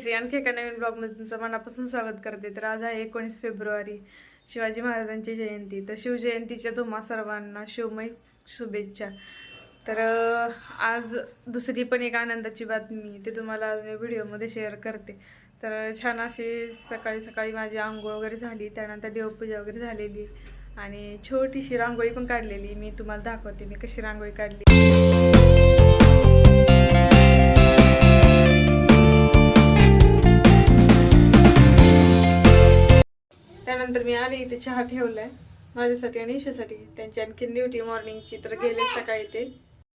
श्री आणखी एका नवीन ब्लॉगमध्ये तुमचं मनापासून स्वागत करते. तर आज आहे एकोणीस फेब्रुवारी. शिवाजी महाराजांची जयंती. तर शिवजयंतीच्या तुम्हा सर्वांना शिवमय शुभेच्छा. तर आज दुसरी पण एक आनंदाची बातमी ते तुम्हाला आज मी व्हिडिओमध्ये शेअर करते. तर छान अशी सकाळी सकाळी माझी आंघोळ वगैरे झाली. त्यानंतर देवपूजा वगैरे झालेली. आणि छोटीशी रांगोळी पण काढलेली. मी तुम्हाला दाखवते. मी कशी रांगोळी काढली. त्यानंतर मी आले इथे चहा ठेवलाय. माझ्यासाठी आणि इशूसाठी त्यांची आणखी ड्युटी मॉर्निंगची तर गेले सकाळी ते.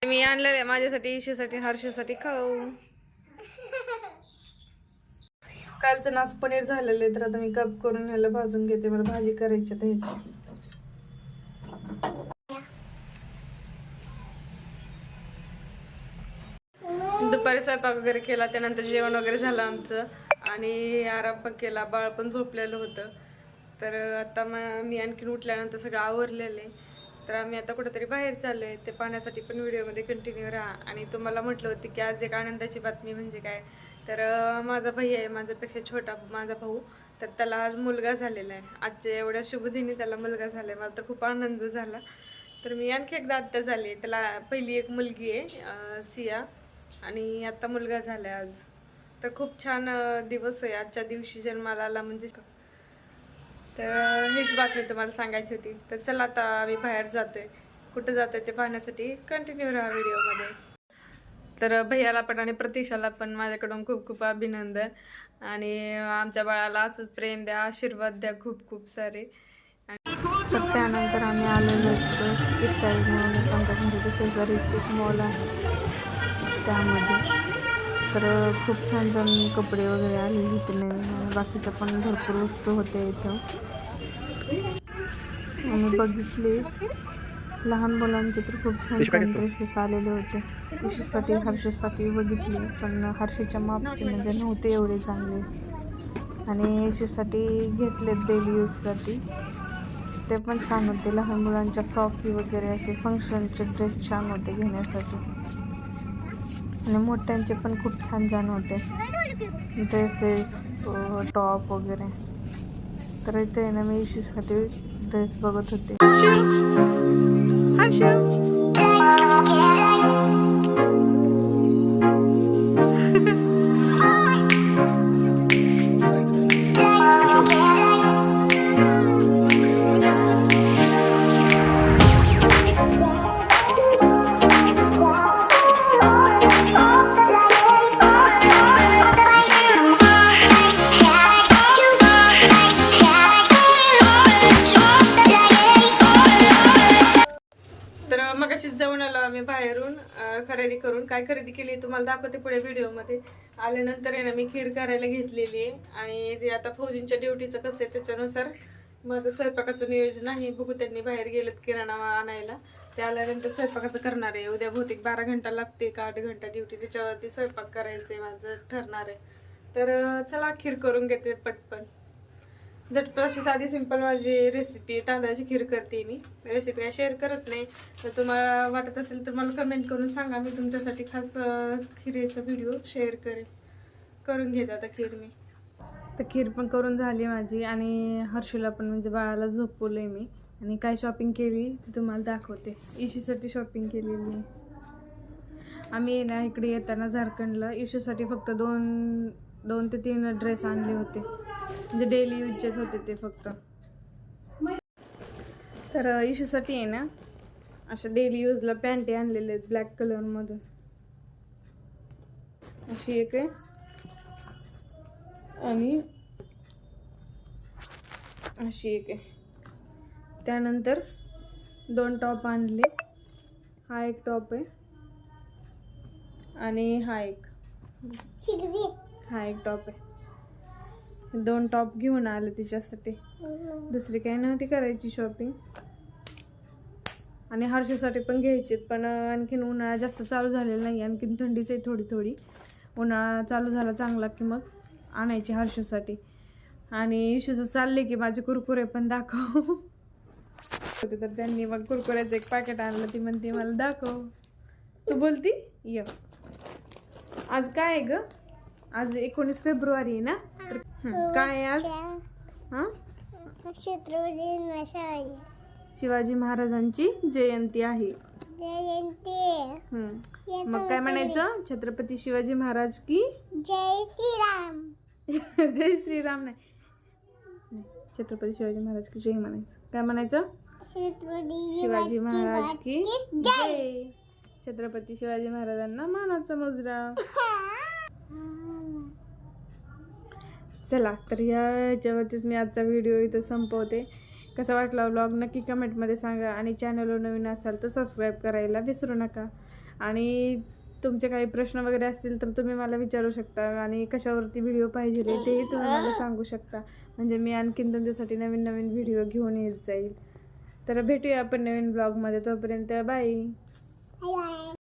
मी आणलेले माझ्यासाठी इशूसाठी हर्षसाठी खाऊ. कालचं नाच पनीर झालेलं आहे तर आता मी कप करून ह्याला भाजून घेते. मला भाजी करायची त्याची. दुपारी स्वयंपाक वगैरे केला त्यानंतर जेवण वगैरे झालं आमचं. आणि आराम पण केला बाळ पण झोपलेलं होतं. तर आता मग मी आणखीन उठल्यानंतर सगळं आवरलेलं आहे. तर आम्ही आता कुठेतरी बाहेर चाललोय. ते पाहण्यासाठी पण व्हिडिओमध्ये कंटिन्यू राहा. आणि तुम्हाला म्हटलं होतं की आज एक आनंदाची बातमी म्हणजे काय? तर माझा भाई आहे माझ्यापेक्षा छोटा माझा भाऊ. तर त्याला आज मुलगा झालेला आहे. आजच्या एवढ्या शुभदिनी त्याला मुलगा झाला आहे मला तर खूप आनंद झाला. तर मी आणखी एकदा आत्ता झाली त्याला पहिली एक मुलगी आहे सिया. आणि आत्ता मुलगा झाला आज. तर खूप छान दिवस आहे. आजच्या दिवशी जन्माला आला म्हणजे तर हीच बातमी तुम्हाला सांगायची होती. तर चला आता आम्ही बाहेर जातोय. कुठं जातोय ते पाहण्यासाठी कंटिन्यू राहा व्हिडिओमध्ये. तर भैयाला पण आणि प्रतीक्षाला पण माझ्याकडून खूप खूप अभिनंदन. आणि आमच्या बाळाला असंच प्रेम द्या आशीर्वाद द्या खूप खूप सारे. आणि तर त्यानंतर आम्ही आलेलो इस्टाईल म्हणून आमच्या शेजारीच एक मॉल आहे. त्यामध्ये तर खूप छान छान कपडे वगैरे आले इथे नवीन बाकीच्या पण भरपूर वस्तू होत्या इथं. आणि बघितले लहान मुलांचे तर खूप छान छान ड्रेसेस आलेले होते. शिशूसाठी हर्षसाठी बघितले पण हर्षीच्या मापचे म्हणजे नव्हते एवढे चांगले. आणि यशूसाठी घेतले डेली यूजसाठी ते पण छान होते लहान मुलांच्या फ्रॉकी वगैरे असे फंक्शनचे ड्रेस छान होते घेण्यासाठी. आणि मोठ्यांचे पण खूप छान छान होते. ड्रेसेस टॉप वगैरे. तर इथे आहे ना मी इशूसाठी ड्रेस बघत होते. जाऊन आलो आम्ही बाहेरून खरेदी करून. काय खरेदी केली तुम्हाला दाखवते पुढे व्हिडिओमध्ये. आल्यानंतर आहे ना मी खीर करायला घेतलेली आहे आणि ते आता फौजींच्या ड्युटीचं कसं आहे त्याच्यानुसार माझं स्वयंपाकाचं नियोजन आहे. बघू त्यांनी बाहेर गेलेत किराणा आणायला. ते आल्यानंतर स्वयंपाकाचं करणार आहे. उद्या बहुतेक बारा घंटा लागते का आठ घंटा ड्युटी. त्याच्यावरती स्वयंपाक करायचं आहे माझं ठरणार आहे. तर चला खीर करून घेते पटपण झटपट अशी साधी सिंपल माझी रेसिपी तांदळाची खीर करते मी. रेसिपी काय शेअर करत नाही. तर तुम्हाला वाटत असेल तर मला कमेंट करून सांगा. मी तुमच्यासाठी खास खिरेचा व्हिडिओ शेअर करेन. करून घेते आता खीर मी. तर खीर पण करून झाली माझी आणि हर्षूला पण म्हणजे बाळाला झोपवलं आहे मी. आणि काय शॉपिंग केली ती तुम्हाला दाखवते. इशूसाठी शॉपिंग केलेली आहे. आम्ही ना इकडे येताना झारखंडला. इशूसाठी फक्त दोन दोन ते तीन ड्रेस आणले होते. म्हणजे डेली यूजचेच होते ते फक्त. तर इशूसाठी आहे ना अशा डेली यूजला पॅन्टी आणलेले आहेत ब्लॅक कलरमधून अशी एक आहे. आणि अशी एक आहे. त्यानंतर दोन टॉप आणले. हा एक टॉप आहे. आणि हा एक. हा एक टॉप आहे. दोन टॉप घेऊन आले तिच्यासाठी. दुसरी काही नव्हती करायची शॉपिंग आणि हर्षासाठी पण घ्यायची पण आणखीन उन्हाळा जास्त चालू झालेला नाही आणखीन थंडीच आहे थोडी थोडी. उन्हाळा चालू झाला चांगला की मग आणायची हर्षासाठी. आणि इशूचं चालले की माझे कुरकुरे पण दाखव. होते तर त्यांनी मग कुरकुऱ्याचं एक पॅकेट आणलं ती म्हणते मला दाखव. तू बोलती? य. आज काय आहे ग? आज एकोणीस फेब्रुवारी आहे ना? तर हं, काय आहे आज? हा? छत्रपती नशाई शिवाजी महाराजांची जयंती आहे. जयंती. हं. मग काय म्हणायचं? छत्रपती शिवाजी महाराज की? जय श्रीराम. जय श्रीराम नाही. छत्रपती शिवाजी महाराज की जय म्हणायचं. काय म्हणायचं? छत्रपती शिवाजी महाराज की जय. छत्रपती शिवाजी महाराजांना मानाचा मुजरा. चला तर या याच्यावरतीच मी आजचा व्हिडिओ इथं संपवते. कसा वाटला ब्लॉग नक्की कमेंटमध्ये सांगा. आणि चॅनलवर नवीन असाल तर सबस्क्राईब करायला विसरू नका. आणि तुमचे काही प्रश्न वगैरे असतील तर तुम्ही मला विचारू शकता. आणि कशावरती व्हिडिओ पाहिजे तेही तुम्ही मला सांगू शकता. म्हणजे मी आणखीन तुमच्यासाठी नवीन नवीन व्हिडिओ घेऊन येत जाईल. तर भेटूया आपण नवीन ब्लॉगमध्ये तोपर्यंत बाय बाय